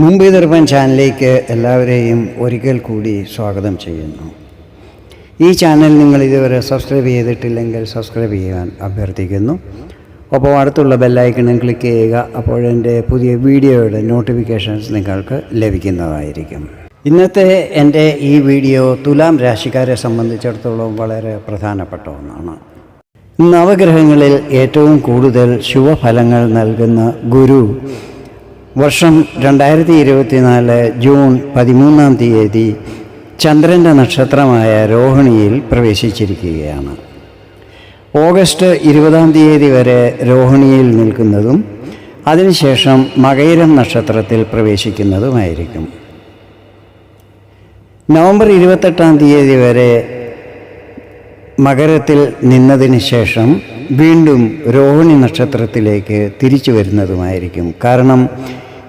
മുമ്പ് ദർപ്പൻ ചാനലിലേക്ക് എല്ലാവരെയും ഒരിക്കൽ കൂടി സ്വാഗതം ചെയ്യുന്നു. ഈ ചാനൽ നിങ്ങൾ ഇതുവരെ സബ്സ്ക്രൈബ് ചെയ്തിട്ടില്ലെങ്കിൽ സബ്സ്ക്രൈബ് ചെയ്യാൻ അഭ്യർത്ഥിക്കുന്നു. അപ്പോൾ അടുത്തുള്ള ബെല്ലൈക്കണും ക്ലിക്ക് ചെയ്യുക അപ്പോഴെന്റെ പുതിയ വീഡിയോയുടെ നോട്ടിഫിക്കേഷൻസ് നിങ്ങൾക്ക് ലഭിക്കുന്നതായിരിക്കും. ഇന്നത്തെ എന്റെ ഈ വീഡിയോ തുലാം രാശിക്കാരെ സംബന്ധിച്ചിടത്തോളം വളരെ പ്രധാനപ്പെട്ട ഒന്നാണ്. നവഗ്രഹങ്ങളിൽ ഏറ്റവും കൂടുതൽ ശുഭഫലങ്ങൾ നൽകുന്ന ഗുരു വർഷം രണ്ടായിരത്തി ഇരുപത്തിനാല് ജൂൺ പതിമൂന്നാം തീയതി ചന്ദ്രന്റെ നക്ഷത്രമായ രോഹിണിയിൽ പ്രവേശിച്ചിരിക്കുകയാണ്. ഓഗസ്റ്റ് ഇരുപതാം തീയതി വരെ രോഹിണിയിൽ നിൽക്കുന്നതും അതിനുശേഷം മകയിരം നക്ഷത്രത്തിൽ പ്രവേശിക്കുന്നതുമായിരിക്കും. നവംബർ ഇരുപത്തെട്ടാം തീയതി വരെ മകരത്തിൽ നിന്നതിന് ശേഷം വീണ്ടും രോഹിണി നക്ഷത്രത്തിലേക്ക് തിരിച്ചു വരുന്നതുമായിരിക്കും. കാരണം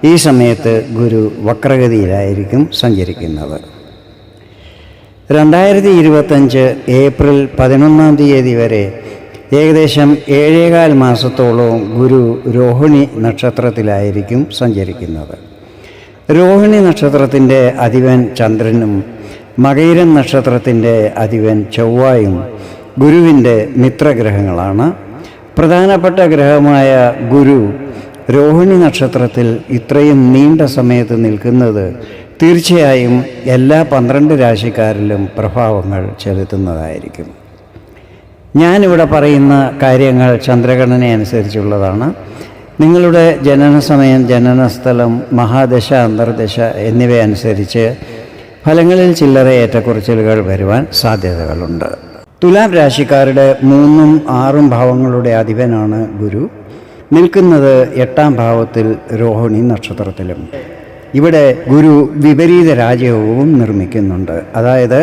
ഈ സമയത്ത് ഗുരു വക്രഗതിയിലായിരിക്കും സഞ്ചരിക്കുന്നത്. രണ്ടായിരത്തി ഇരുപത്തഞ്ച് ഏപ്രിൽ പതിനൊന്നാം തീയതി വരെ ഏകദേശം ഏഴേകാൽ മാസത്തോളവും ഗുരു രോഹിണി നക്ഷത്രത്തിലായിരിക്കും സഞ്ചരിക്കുന്നത്. രോഹിണി നക്ഷത്രത്തിന്റെ അധിപൻ ചന്ദ്രനും മകൈരൻ നക്ഷത്രത്തിന്റെ അധിപൻ ചൊവ്വായും ഗുരുവിന്റെ മിത്രഗ്രഹങ്ങളാണ്. പ്രധാനപ്പെട്ട ഗ്രഹമായ ഗുരു രോഹിണി നക്ഷത്രത്തിൽ ഇത്രയും നീണ്ട സമയത്ത് നിൽക്കുന്നത് തീർച്ചയായും എല്ലാ പന്ത്രണ്ട് രാശിക്കാരിലും പ്രഭാവങ്ങൾ ചെലുത്തുന്നതായിരിക്കും. ഞാനിവിടെ പറയുന്ന കാര്യങ്ങൾ ചന്ദ്രഗണന അനുസരിച്ചുള്ളതാണ്. നിങ്ങളുടെ ജനന സമയം ജനനസ്ഥലം മഹാദശ അന്തർദശ എന്നിവ അനുസരിച്ച് ഫലങ്ങളിൽ ചില്ലറ ഏറ്റക്കുറച്ചിലുകൾ വരുവാൻ സാധ്യതകളുണ്ട്. തുലാം രാശിക്കാരുടെ മൂന്നും ആറും ഭാവങ്ങളുടെ അധിപനാണ് ഗുരു. നിൽക്കുന്നത് എട്ടാം ഭാവത്തിൽ രോഹിണി നക്ഷത്രത്തിലും. ഇവിടെ ഗുരു വിപരീത രാജയോഗവും നിർമ്മിക്കുന്നുണ്ട്. അതായത്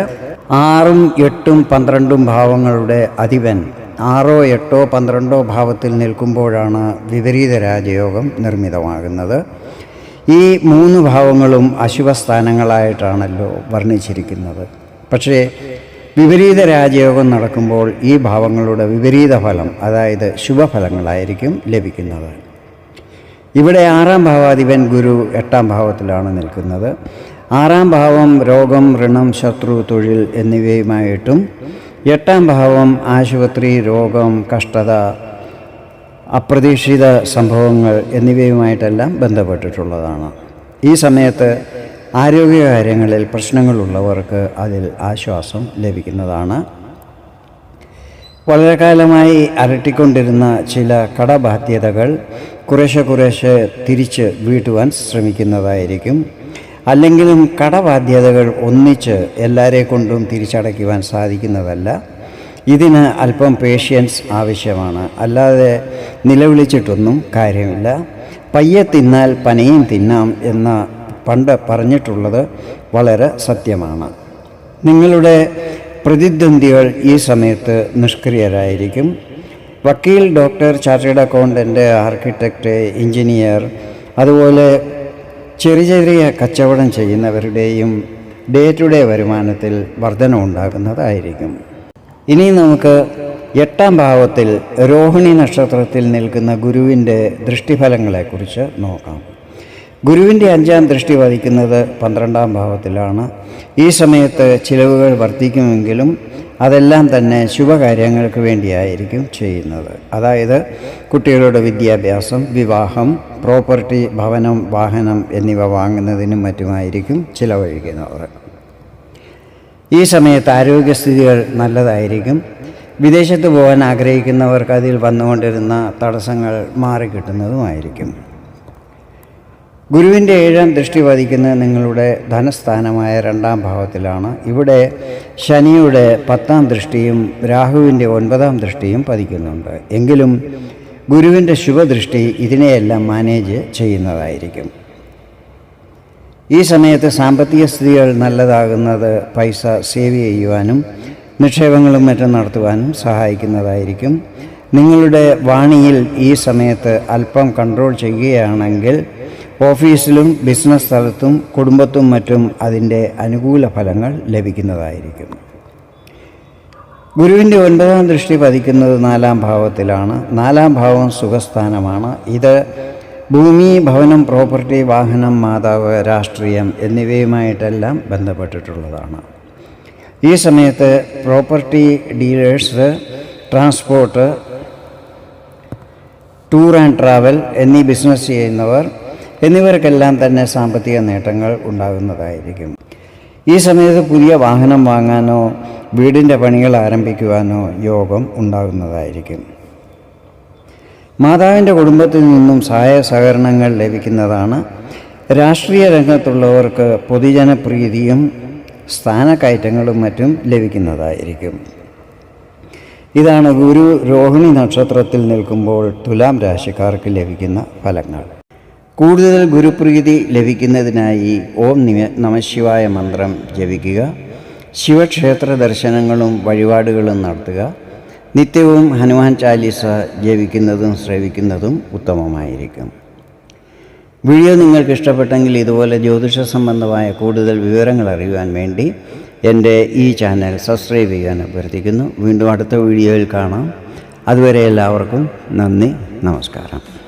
ആറും എട്ടും പന്ത്രണ്ടും ഭാവങ്ങളുടെ അധിപൻ ആറോ എട്ടോ പന്ത്രണ്ടോ ഭാവത്തിൽ നിൽക്കുമ്പോഴാണ് വിപരീത രാജയോഗം നിർമ്മിതമാകുന്നത്. ഈ മൂന്ന് ഭാവങ്ങളും അശുഭസ്ഥാനങ്ങളായിട്ടാണല്ലോ വർണിച്ചിരിക്കുന്നത്. പക്ഷേ വിപരീത രാജയോഗം നടക്കുമ്പോൾ ഈ ഭാവങ്ങളുടെ വിപരീത ഫലം അതായത് ശുഭഫലങ്ങളായിരിക്കും ലഭിക്കുന്നത്. ഇവിടെ ആറാം ഭാവാധിപൻ ഗുരു എട്ടാം ഭാവത്തിലാണ് നിൽക്കുന്നത്. ആറാം ഭാവം രോഗം ഋണം ശത്രു തൊഴിൽ എന്നിവയുമായിട്ടും എട്ടാം ഭാവം ആശുപത്രി രോഗം കഷ്ടത അപ്രതീക്ഷിത സംഭവങ്ങൾ എന്നിവയുമായിട്ടെല്ലാം ബന്ധപ്പെട്ടിട്ടുള്ളതാണ്. ഈ സമയത്ത് ആരോഗ്യകാര്യങ്ങളിൽ പ്രശ്നങ്ങളുള്ളവർക്ക് അതിൽ ആശ്വാസം ലഭിക്കുന്നതാണ്. വളരെ കാലമായി അരട്ടിക്കൊണ്ടിരുന്ന ചില കടബാധ്യതകൾ കുറേശ്ശെ കുറേശ്ശെ തിരിച്ച് വീട്ടുവാൻ ശ്രമിക്കുന്നതായിരിക്കും. അല്ലെങ്കിലും കടബാധ്യതകൾ ഒന്നിച്ച് എല്ലാവരെ കൊണ്ടും തിരിച്ചടയ്ക്കുവാൻ സാധിക്കുന്നതല്ല. ഇതിന് അല്പം പേഷ്യൻസ് ആവശ്യമാണ്. അല്ലാതെ നിലവിളിച്ചിട്ടൊന്നും കാര്യമില്ല. പയ്യെ തിന്നാൽ പനയും തിന്നാം എന്ന പണ്ട് പറഞ്ഞിട്ടുള്ളത് വളരെ സത്യമാണ്. നിങ്ങളുടെ പ്രതിദ്വന്ദികൾ ഈ സമയത്ത് നിഷ്ക്രിയരായിരിക്കും. വക്കീൽ doctor chartered accountant architect engineer അതുപോലെ ചെറിയ ചെറിയ കച്ചവടം ചെയ്യുന്നവരുടെയും ഡേ ടു ഡേ വരുമാനത്തിൽ വർധന ഉണ്ടാകുന്നതായിരിക്കും. ഇനി നമുക്ക് എട്ടാം ഭാവത്തിൽ രോഹിണി നക്ഷത്രത്തിൽ നിൽക്കുന്ന ഗുരുവിന്റെ ദൃഷ്ടിഫലങ്ങളെക്കുറിച്ച് നോക്കാം. ഗുരുവിന്റെ അഞ്ചാം ദൃഷ്ടി വധിക്കുന്നത് പന്ത്രണ്ടാം ഭാവത്തിലാണ്. ഈ സമയത്ത് ചിലവുകൾ വർദ്ധിക്കുമെങ്കിലും അതെല്ലാം തന്നെ ശുഭകാര്യങ്ങൾക്ക് വേണ്ടിയായിരിക്കും ചെയ്യുന്നത്. അതായത് കുട്ടികളുടെ വിദ്യാഭ്യാസം വിവാഹം പ്രോപ്പർട്ടി ഭവനം വാഹനം എന്നിവ വാങ്ങുന്നതിനും മറ്റുമായിരിക്കും ചിലവഴിക്കുന്നത് ഈ സമയത്ത് ആരോഗ്യസ്ഥിതികൾ നല്ലതായിരിക്കും. വിദേശത്ത് പോകാൻ ആഗ്രഹിക്കുന്നവർക്ക് അതിൽ വന്നുകൊണ്ടിരുന്ന തടസ്സങ്ങൾ മാറിക്കിട്ടുന്നതുമായിരിക്കും. ഗുരുവിന്റെ ഏഴാം ദൃഷ്ടി പതിക്കുന്നത് നിങ്ങളുടെ ധനസ്ഥാനമായ രണ്ടാം ഭാവത്തിലാണ്. ഇവിടെ ശനിയുടെ പത്താം ദൃഷ്ടിയും രാഹുവിന്റെ ഒൻപതാം ദൃഷ്ടിയും പതിക്കുന്നുണ്ട്. എങ്കിലും ഗുരുവിന്റെ ശുഭദൃഷ്ടി ഇതിനെയെല്ലാം മാനേജ് ചെയ്യുന്നതായിരിക്കും. ഈ സമയത്ത് സാമ്പത്തിക സ്ഥിതികൾ നല്ലതാകുന്നത് പൈസ സേവ് ചെയ്യുവാനും നിക്ഷേപങ്ങളും മറ്റും നടത്തുവാനും സഹായിക്കുന്നതായിരിക്കും. നിങ്ങളുടെ വാണിയിൽ ഈ സമയത്ത് അല്പം കൺട്രോൾ ചെയ്യുകയാണെങ്കിൽ ഓഫീസിലും ബിസിനസ് സ്ഥലത്തും കുടുംബത്തും മറ്റും അതിന്റെ അനുകൂല ഫലങ്ങൾ ലഭിക്കുന്നതായിരിക്കും. ഗുരുവിന്റെ ഒൻപതാം ദൃഷ്ടി പതിക്കുന്നത് നാലാം ഭാവത്തിലാണ്. നാലാം ഭാവം സുഖസ്ഥാനമാണ്. ഇത് ഭൂമി ഭവനം പ്രോപ്പർട്ടി വാഹനം മാതാവ് രാഷ്ട്രീയം എന്നിവയുമായിട്ടെല്ലാം ബന്ധപ്പെട്ടിട്ടുള്ളതാണ്. ഈ സമയത്ത് property dealers transport tour and travel എന്നീ ബിസിനസ് ചെയ്യുന്നവർ എന്നിവർക്കെല്ലാം തന്നെ സാമ്പത്തിക നേട്ടങ്ങൾ ഉണ്ടാകുന്നതായിരിക്കും. ഈ സമയത്ത് പുതിയ വാഹനം വാങ്ങാനോ വീടിന്റെ പണികൾ ആരംഭിക്കുവാനോ യോഗം ഉണ്ടാകുന്നതായിരിക്കും. മാതാവിന്റെ കുടുംബത്തിൽ നിന്നും സഹായ സഹകരണങ്ങൾ ലഭിക്കുന്നതാണ് രാഷ്ട്രീയ രംഗത്തുള്ളവർക്ക് പൊതുജനപ്രീതിയും സ്ഥാനക്കയറ്റങ്ങളും മറ്റും ലഭിക്കുന്നതായിരിക്കും. ഇതാണ് ഗുരു രോഹിണി നക്ഷത്രത്തിൽ നിൽക്കുമ്പോൾ തുലാം രാശിക്കാർക്ക് ലഭിക്കുന്ന ഫലങ്ങൾ. കൂടുതൽ ഗുരുപ്രീതി ലഭിക്കുന്നതിനായി ഓം നിമ നമശിവായ മന്ത്രം ജപിക്കുക. ശിവക്ഷേത്ര ദർശനങ്ങളും വഴിപാടുകളും നടത്തുക. നിത്യവും ഹനുമാൻ ചാലീസ ജപിക്കുന്നതും ശ്രവിക്കുന്നതും ഉത്തമമായിരിക്കും. വീഡിയോ നിങ്ങൾക്ക് ഇഷ്ടപ്പെട്ടെങ്കിൽ ഇതുപോലെ ജ്യോതിഷ സംബന്ധമായ കൂടുതൽ വിവരങ്ങൾ അറിയുവാൻ വേണ്ടി എന്റെ ഈ ചാനൽ സബ്സ്ക്രൈബ് ചെയ്യാൻ അഭ്യർത്ഥിക്കുന്നു. വീണ്ടും അടുത്ത വീഡിയോയിൽ കാണാം. അതുവരെ എല്ലാവർക്കും നന്ദി നമസ്കാരം.